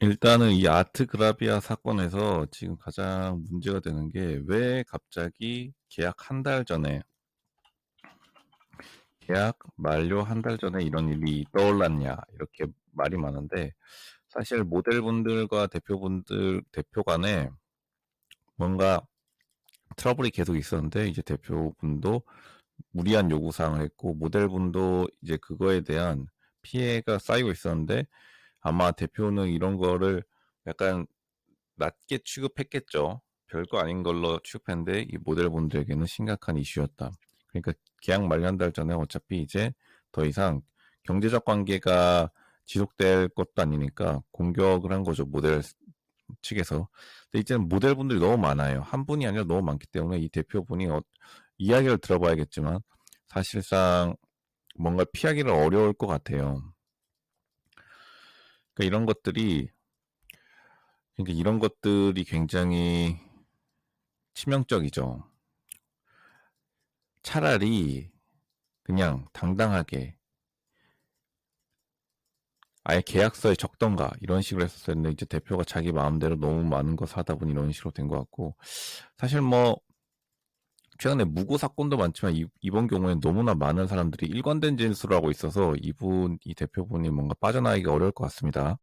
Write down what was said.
일단은 이 아트그라비아 사건에서 지금 가장 문제가 되는 게 왜 갑자기 계약 한달 전에 계약 만료 한달 전에 이런 일이 떠올랐냐 이렇게 말이 많은데 사실 모델분들과 대표분들 대표 간에 뭔가 트러블이 계속 있었는데 이제 대표분도 무리한 요구 사항을 했고 모델분도 이제 그거에 대한 피해가 쌓이고 있었는데 아마 대표는 이런 거를 약간 낮게 취급했겠죠. 별거 아닌 걸로 취급했는데 이 모델분들에게는 심각한 이슈였다. 그러니까 계약 한달 전에 어차피 이제 더 이상 경제적 관계가 지속될 것도 아니니까 공격을 한 거죠. 모델 측에서. 근데 이제는 모델분들이 너무 많아요. 한 분이 아니라 너무 많기 때문에 이 대표분이 어, 이야기를 들어봐야겠지만 사실상 뭔가 피하기를 어려울 것 같아요. 그러니까 이런 것들이 그러니까 이런 것들이 굉장히 치명적이죠. 차라리 그냥 당당하게 아예 계약서에 적던가 이런 식으로 했었어야 했는데 이제 대표가 자기 마음대로 너무 많은 거 사다 보니 이런 식으로 된 것 같고 사실 뭐 최근에 무고 사건도 많지만 이, 이번 경우에는 너무나 많은 사람들이 일관된 진술을 하고 있어서 이분 이 대표분이 뭔가 빠져나가기가 어려울 것 같습니다.